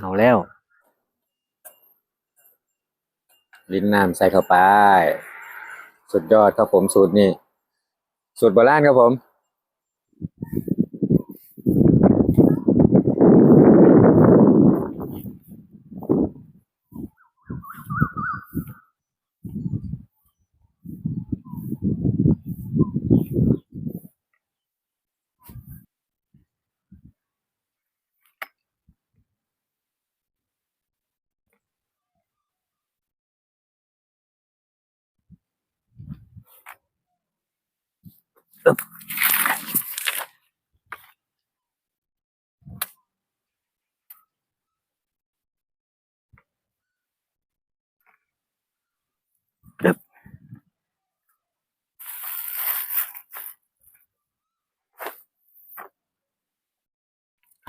เอาแล้ว ลิ้นน้ำใส่เข้าไป สุดยอดครับผมสูตรนี้ สูตรโบราณครับผม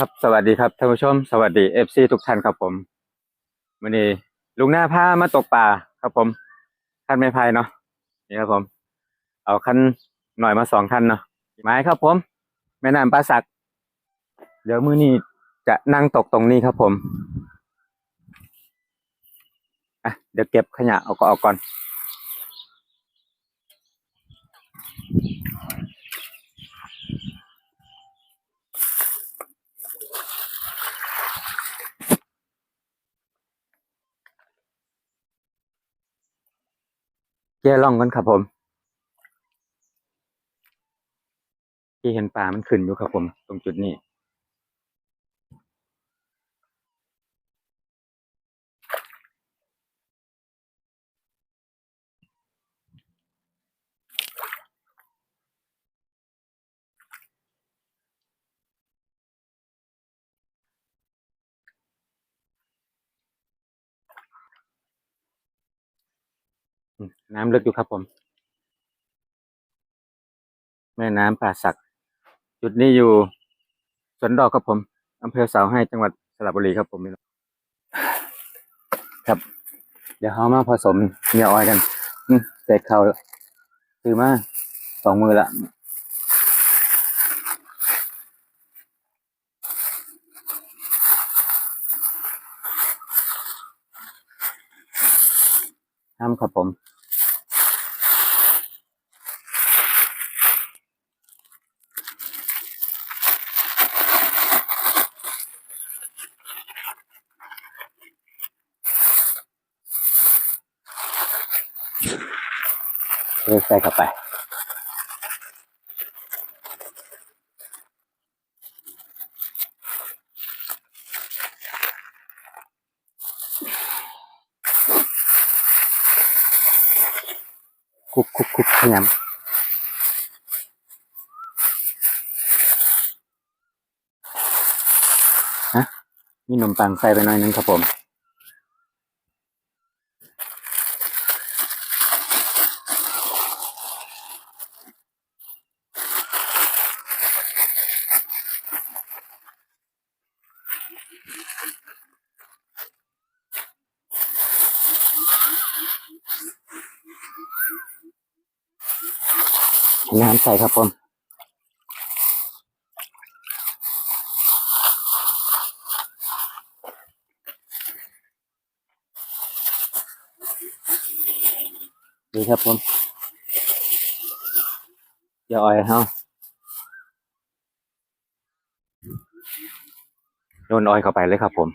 ครับสวัสดีครับท่านผู้ชม สวัสดีเอฟซีทุกท่านครับผมวันนี้ลุงหน้าพามาตกปลาครับผมคันไม้พายเนาะนี่ครับผม เอาคันหน่อยมาสองคันเนาะไม้ครับผมแม่น้ำปลาสัก เดี๋ยวมือนี้จะนั่งตกตรงนี้ครับผมอะเดี๋ยวเก็บขยะเอาก็ออกก่อน แย่ล่องกันครับผม ที่เห็นป่ามันขึ้นอยู่ครับผม ตรงจุดนี้ น้ำลึกอยู่ครับผม แม่น้ำป่าสัก จุดนี้อยู่สวนดอกครับผมอำเภอเสาให้จังหวัดสระบุรีครับผมครับ เดี๋ยวเขามาผสมเนื้ออ้อยกันเสร็จเขาซื้อมาสองมือละทำครับผม ใส่เข้าไปคุกคุกคุกขยำฮะมีขนมปังใส่ไปหน่อยนึงครับผม น้ำใส่ครับผมดีครับผมอย่าอ่อยเฮาโยนออยเข้าไปเลยครับผม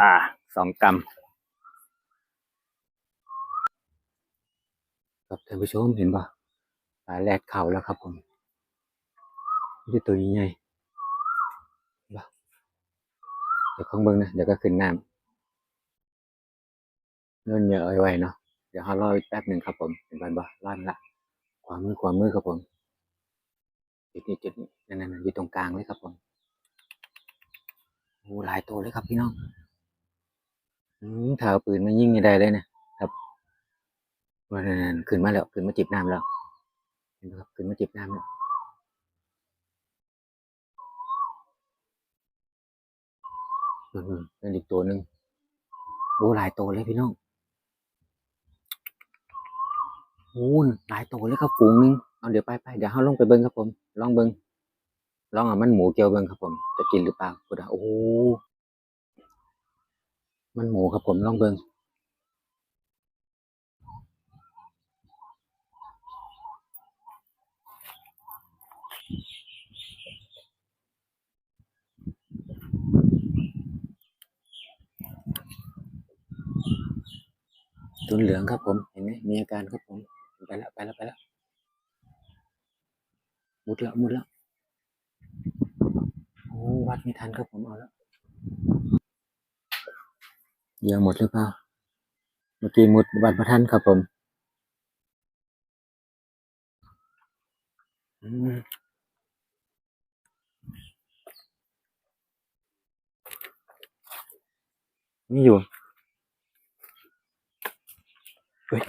อ่าสองกรัมครับท่านผู้ชมเห็นปะปลาแรดเข่าแล้วครับผมนี่ตัวนี้ไงเห็นปะเดี๋ยวข้างเบิ้งนะเดี๋ยวก็ขึ้นน้ำนั่นเยอะเอาไว้เนาะเดี๋ยวเขารออีกแป๊บหนึ่งครับผมเห็นปะบ่ล่อนละขวามือขวามือครับผมจุดนี้จุดนี้นั่นนั่นอยู่ตรงกลางเลยครับผมโอ้หลายตัวเลยครับพี่น้อง ถ้าปืนมายิ่งนี่ได้เลยนะครับว่านั่นขึ้นมาแล้วขึ้นมาจิบน้ำแล้วเห็นไหมครับขึ้นมาจิบน้ำแล้วอืมๆนั่นอีกตัวหนึ่งโอ้หลายตัวเลยพี่น้องโอ้นหลายตัวเลยครับฝูงนึงเอาเดี๋ยวไปไปเดี๋ยวเราลงไปเบิ้งครับผม ลองเบิ้งลองเอามันหมูเกียวเบิ้งครับผม จะกินหรือเปล่าพุดาโอ้โห มันหมูครับผมลองเบิ้งตุนเหลืองครับผมเห็นไหมมีอาการครับผมไปแล้วไปแล้วไปแล้วมุดแล้วมุดแล้วโอ้วัดไม่ทันครับผมเอาแล้ว เหยังหมดหรือเปล่า เมื่อกี้มุดวัดพระทันครับผมนี่อยู่เฮ้ย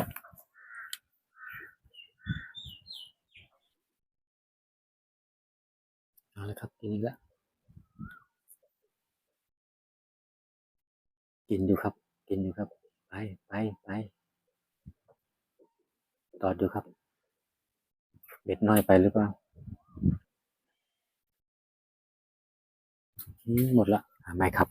เอาลยครับกินอีกแล้ว กินอยู่ครับ กินอยู่ครับ ไปไปไปตอดอยู่ครับ เบ็ดน้อยไปหรือเปล่าหมดละไม่ครับ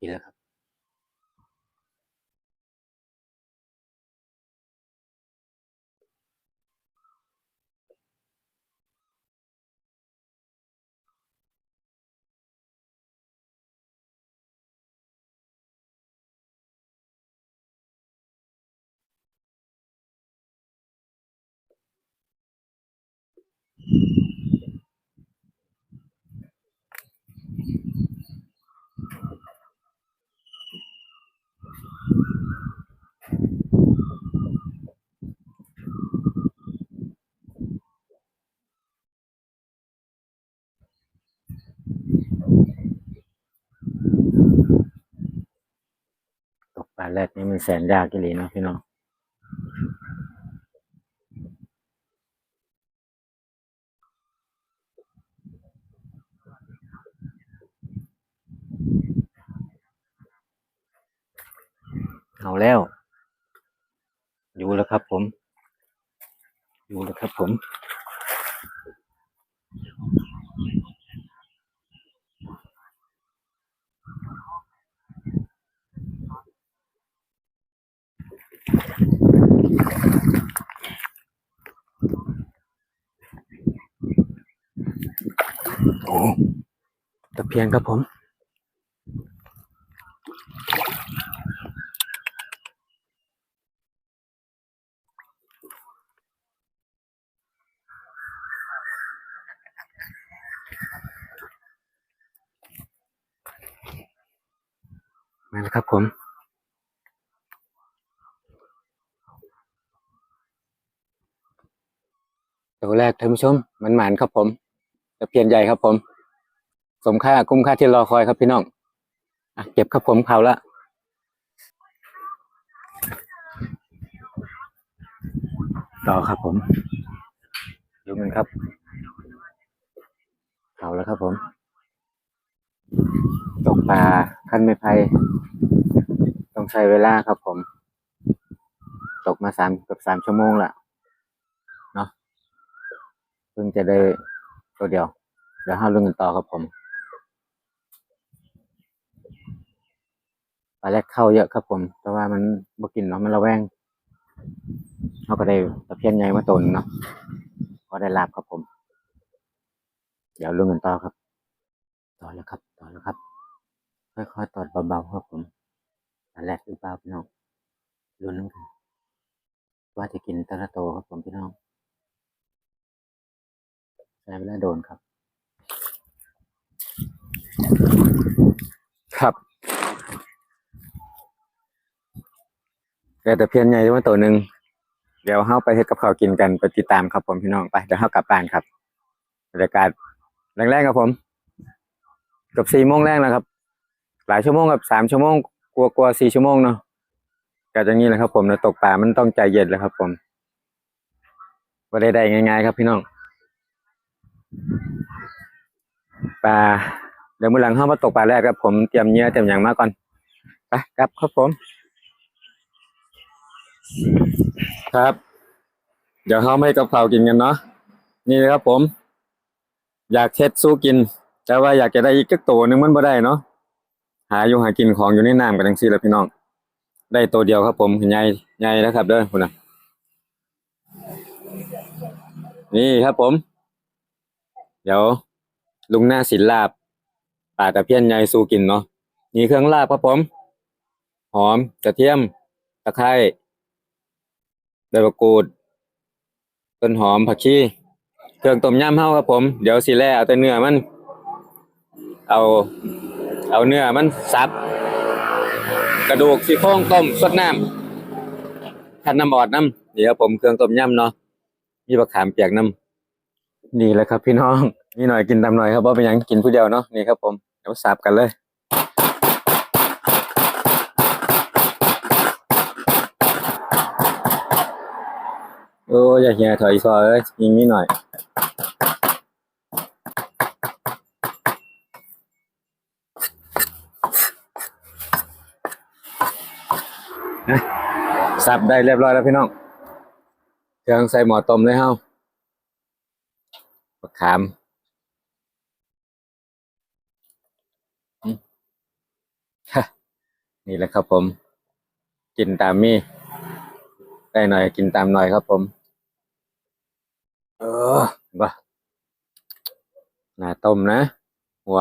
กินแล้ วครับตกนี่มันแสนยากกิเลยเนาะพี่น้องเอาแล้ว อยู่แล้วครับผม อยู่แล้วครับผม โอ้ตะเพียนครับผม มาแล้วครับผม ตัวแรก ท่านผู้ชมมันหมานครับผมตะเพียนใหญ่ครับผม สมค่าคุ้มค่าที่รอคอยครับพี่น้องอะเก็บครับผมเขาละต่อครับผมดูมันครับเขาแล้วครับผม ตกปลาขั้นไม่ไผ่ต้องใช้เวลาครับผม ตกมาสามเกือบสามชั่วโมงละ พิ่งจะได้ตัวเดียว เดี๋ยวห้าเรื่องกันต่อครับผมปลาแรกเข้าเยอะครับผม แต่ว่ามันบกินเนาะมันระแวงเขาก็ได้ตะเพียนใหญ่มาตนเนาะก็ได้ลาบครับผม เดี๋ยวเรื่องกันต่อครับ ต่อแล้วครับ ต่อแล้วครับ ค่อยๆตอดเบาๆครับผมปลาแรกหรือเปล่าพี่น้องรุ่นกันว่าจะกินตะละโตครับผมพี่น้อง เวลาโดนครับ ครับ แต่ตะเพียนใหญ่มาตัวหนึ่งเดี๋ยวเข้าไปเฮ็ดกับข้าวกินกันไปติดตามครับผมพี่น้องไปเดี๋ยวเข้ากลับบ้านครับบรรยากาศแรงๆครับผมเกับสี่โมงแรกนะครับ หลายชั่วโมงกับสามชั่วโมงกลัวกลัวสี่ชั่วโมงเนาะก็อย่างนี้แหละครับ ผมนะตกปลามันต้องใจเย็นเลยครับ ผมว่าได้ได้ง่ายๆครับพี่น้อง ปลาเดี๋ยวมื่อหลังเข้ามาตกปลาแรกครับผมเตรียมเนื้อเตรียมอย่างมาก่อนไปครับครับผม ครับ เดี๋ยวเขาไม่กับเผาวกินกันเนาะนี่นะครับผม อยากเช็ดสู้กิน แต่ว่าอยากจะได้อีกจักตัวหนึ่งมันบ่ได้เนาะหาอยู่หากินของอยู่ในน้ำกันทั้งซี่แล้วพี่น้อง ได้ตัวเดียวครับ ผมใหญ่ใหญ่นะครับเด้อคุณนะนี่ครับผม ดี๋ยวลุงหน้าศิลลาบปลาตะเพียนใหญ่สู้กินเนาะนี่เครื่องลาบครับผมหอมกระเทียมตะไคร้ใบมะกรูดต้นหอมผักชีเครื่องต้มยำเฮาครับผม เดี๋ยวสิแล่เอาแต่เนื้อมัน เอา เอาเนื้อมันสับ กระดูกซี่โครงต้มสดน้ำคั้นน้ำออดน้ำนี่ครับผมเครื่องต้มยำเนาะมีบักขามเปียกน้ำนี่แหละครับพี่น้อง นี่หน่อยกินตามหน่อยครับเพราะเป็นยังกินผู้เดียวเนาะนี่ครับผมเดี๋ยวสับกันเลยโอ้ยอย่าเฮียถอยซอยเอ้ยยิงนี่หน่อยนะสับได้เรียบร้อยแล้วพี่น้องเครื่องใส่หมอต้มเลยเฮ้าขามอืมฮะ นี่แหละครับผม กินตามมี่ได้หน่อยกินตามหน่อยครับผม เออบ้าหน้าต้มนะ หัว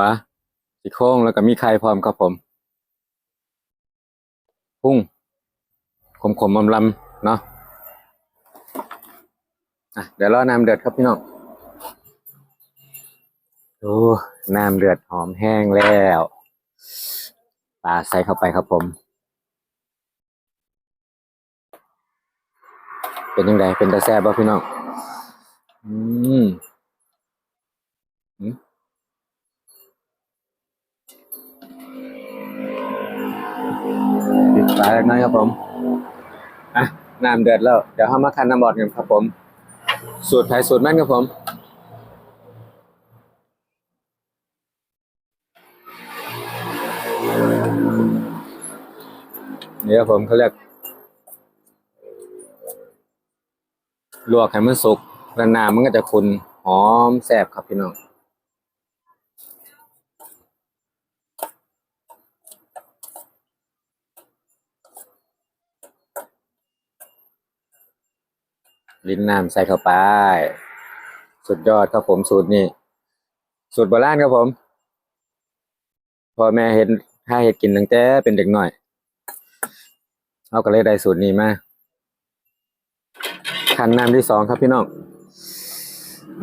ซี่โครงแล้วก็มีไข่พร้อมครับผม พุ่ง ขมขมๆลำเนาะอะเดี๋ยวรอน้ำเดือดครับพี่น้องโอ้น้ำเดือดหอมแห้งแล้ว ปลาใส่เข้าไปครับผม เป็นยังไงเป็นตาแซ่บป่ะพี่น้องอืมอืมปิดฝาเล็กน้อยครับผม อะน้ำเดือดแล้ว เดี๋ยวเรามาคั้นน้ำบอดกันครับผม สูตรไทยสูตรแม่นครับผม นี่ครับผมเขาเรียกลวกให้มันสุกแล้วน้ำมันก็จะขุ่นหอมแซ่บครับพี่น้องลิ้นน้ำใส่เข้าไป สุดยอดครับผมสูตรนี้ สูตรโบราณครับผม พอแม่เห็นถ้าเห็ดกินตั้งแต่เป็นเด็กหน่อย เอาก็เลยได้สูตรนี้มาคั้นน้ำที่สองครับพี่น้อง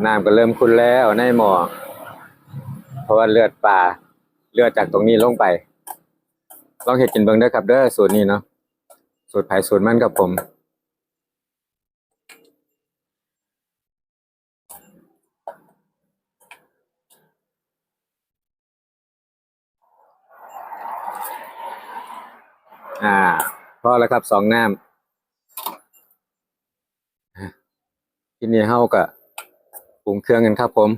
น้ำก็เริ่มขุ่นแล้วในหม้อเพราะว่าเลือดปลาเลือดจากตรงนี้ลงไป ลองเห็ดกินเบิ่งเด้อครับเด้อสูตรนี้เนาะสูตรไผ่สูตรมันครับผมอ่า พอแล้วครับสองน้ำทีนี้เฮาก็ปรุงเครื่องกันครับผม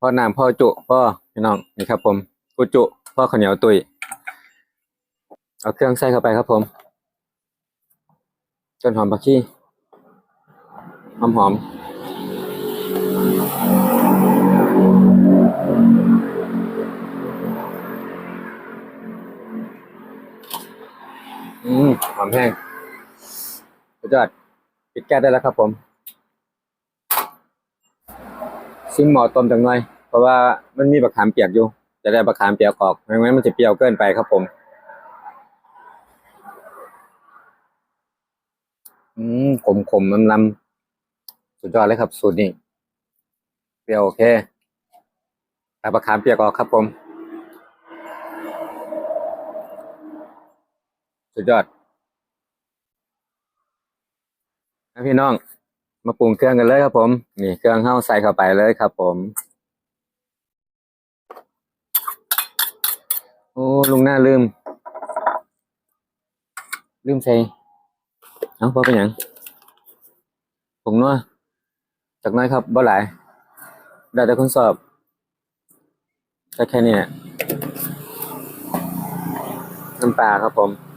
พ่อน้ำพ่อจุพ่อพี่น้องนี่ครับ ผมกุจุพ่อข้าวเหนียวตุยเอาเครื่องใส่เข้าไปครับผมจนหอมผักชีหอมหอม อมหอมแห้งสุดยอดปิดแก๊สได้แล้วครับผมซิ่งหมอต้มจังหน่อย เพราะว่ามันมีบักขามเปียกอยู่ จะได้บักขามเปียกออกไม่งั้นมันจะเปรี้ยวเกินไปครับผม อืมขมขมลำลำสุดยอดเลยครับ สูตรนี้ เปรี้ยวโอเคแต่บักขามเปียกออกครับผม สุดยอด นะพี่น้อง มาปรุงเครื่องกันเลยครับผม นี่เครื่องเข้าใส่เข้าไปเลยครับ ผม โอ้ลุงหน้าลืม ลืมใส่เอ้าบ่เป็นหยังผงนัวจากน้อยครับบ่หลายได้แต่คนสอบแค่แค่นี้เนี่ยน้ำปลาครับผม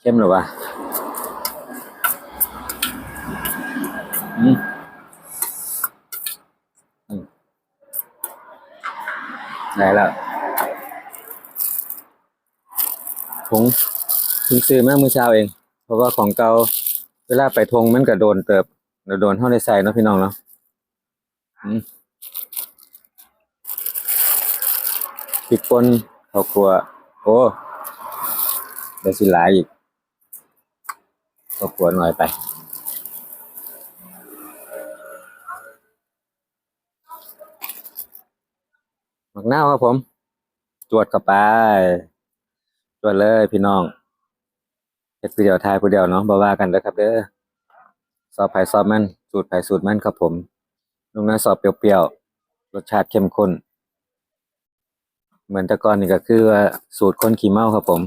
เข้มหรือวะอืมอืมได้ล้วผงเพิ่งซื้อมาเมื่อเช้าเอง เพราะว่าของเก่าเวลาไปทงมันก็โดนเติบโดนเท่าในใส่เนาะพี่น้องเนาะอืมพริกป่นข้าวคั่วโอ้เดี๋ยวสิหลายอีก ก็ควรหน่อยไป หมักหน้าครับผม จวดเข้าไป จวดเลยพี่น้องเฮ็ดผู้เดียวทายผู้เดียวเนาะบ่ว่ากันเด้อครับเด้อสอบไผ่สอบมันสูตรไผ่สูตรมันครับผมลุงน้าสอบเปรี้ยวๆรสชาติเข้มข้น เหมือนต่ก่อนนี่ก็คือว่าสูตรคนขี้เมาครับผม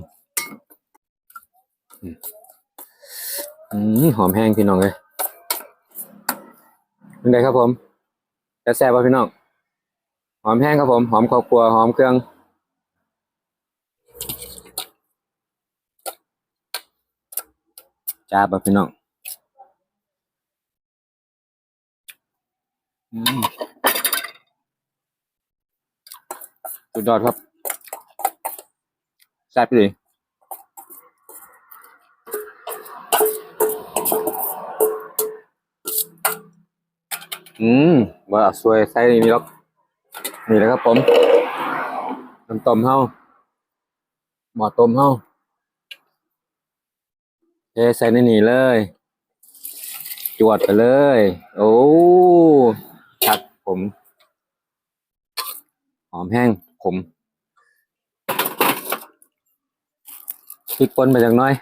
อืมหอมแห้งพี่น้องเลยเป็นไงครับผมจะแซ่บป่ะพี่น้อง หอมแห้งครับผม หอมข้าวคั่วหอมเครื่อง จ้าป่ะพี่น้อง อืมสุดยอดครับแซ่บดี อืมว่าสวยใส่นี่หรอกนี่แหละครับผมน้ำต้มเฮาหมอต้มเฮาเทใส่ในนี่เลย จวดไปเลย โอ้ชัดผมหอมแห้งขมพริกป่นไปจักน้อย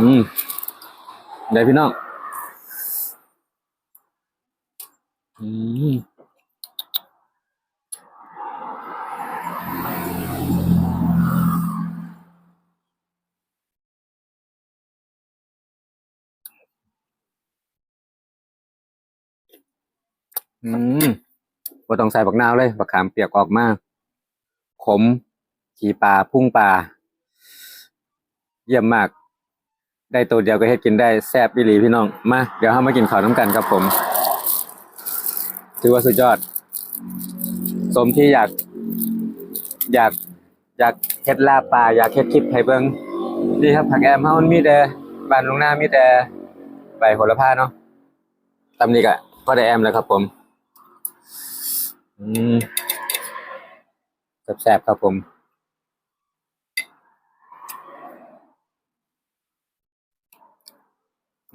อืม ได้พี่น้องอืมอืมบ่ต้องใส่บักนาวเลยบักขามเปียกออกมาขม ขี่ปลาพุ่งปลาเยี่ยมมาก ได้ตัวเดียวก็เฮ็ดกินได้แซ่บอีหลีพี่น้องมาเดี๋ยวเรามากินข้าวน้ำกันครับผม ถือว่าสุดยอด สมที่อยาก อยากอยากเฮ็ดลาปลาอยากเฮ็ดคลิปให้เบิ่งนี่ครับผักแอมเฮามันมีแต่บ้านลงหน้ามีแต่ใบโหระพาเนาะตำนี้ก็พอได้แอมแล้วครับผมอืมแซ่บๆครับผม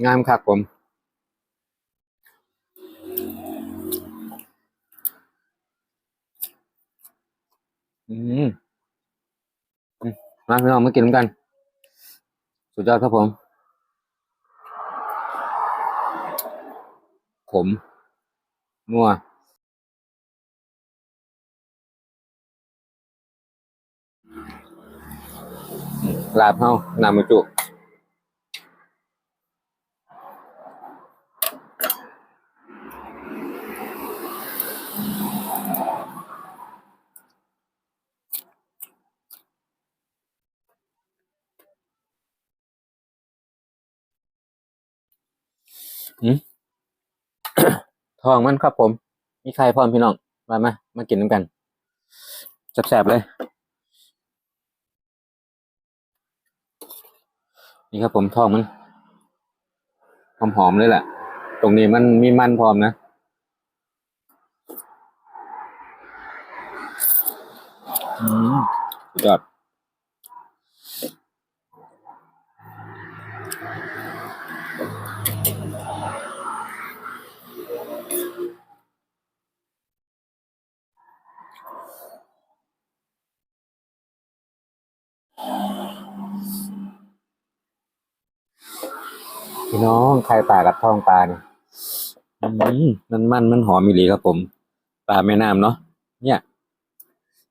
งามครับผม อืมมมาพี่น้องมากินกัน สุดยอดครับผม ขม นัวลาบเฮานำมาจุ ทองมันครับผม มีใครพร้อมพี่น้อง มามามากินน้ำกันแซ่บๆเลย นี่ครับผมทองมันหอมๆเลยแหละ ตรงนี้มันมีมันพร้อมนะ อืมยอด พี่น้องใครป่ากับท้องปลาเนี่ยอืมมันมันมันหอมมีหลีครับผม ปลาแม่น้ำเนาะเนี่ย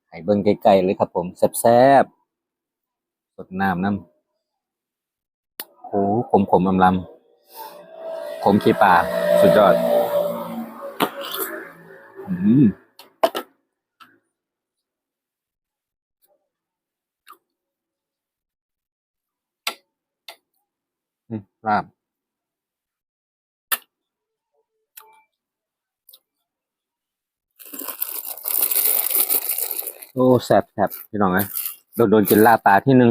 ให้เบิ่งไกลๆเลยครับผมแซ่บๆสดน้ำน้ำโอ้ขมขมลำลำขมขี้ปลาสุดยอดอืมอืมลาบ อ้แสบแสบพี่น้องนะโดนโดนกินลาปลาที่หนึ่ง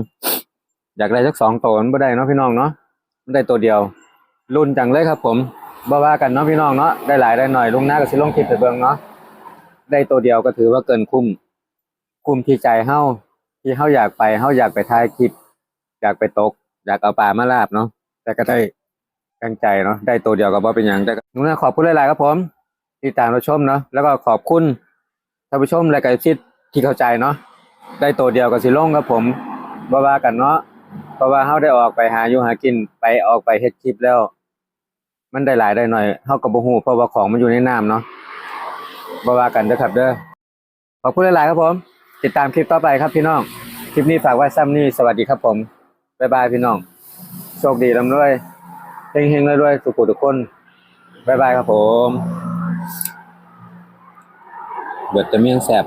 อยากได้สักสองตัวมันไม่ได้เนาะพี่น้องเนาะมันได้ตัวเดียวรุ่นจังเลยครับ ผมบ่ว่ากันเนาะพี่น้องเนาะได้หลายได้หน่อยลุงหน้าก็สิลงคลิปไปเบิ่งเนาะได้ตัวเดียวก็ถือว่าเกินคุ้มคุ้มที่ใจเฮาที่เฮาอยากไปเฮาอยากไปถ่ายคลิป อยากไปตก อยากเอาปลามาลาบเนาะแต่ก็ได้ตั้งใจเนาะได้ตัวเดียวก็บ่เป็นหยังแต่ก็ลุงหน้าขอบคุณหลายๆครับผม ที่ตามเราชมเนาะแล้วก็ขอบคุณท่านผู้ชมและก็ชิด ที่เข้าใจเนาะได้ตัวเดียวกับสิลงครับผมบ่ว่ากันเนาะเพราะว่าเฮาได้ออกไปหาอยู่หากินไปออกไปเฮ็ดคลิปแล้ว มันได้หลายได้หน่อยเฮาก็บ่ฮู้เพราะว่าของมันอยู่ในน้ำเนาะบ่ว่ากันเด้อครับเด้อขอบคุณหลายๆครับผม ติดตามคลิปต่อไปครับพี่น้องคลิปนี้ฝากไว้ซ้ำนี้สวัสดีครับผมบ๊ายบายพี่น้องโชคดีร่ำรวยเฮงๆรวยๆสุขทุกคนบ๊ายบายครับผมเบิดจะเมี่ยงแซ่บ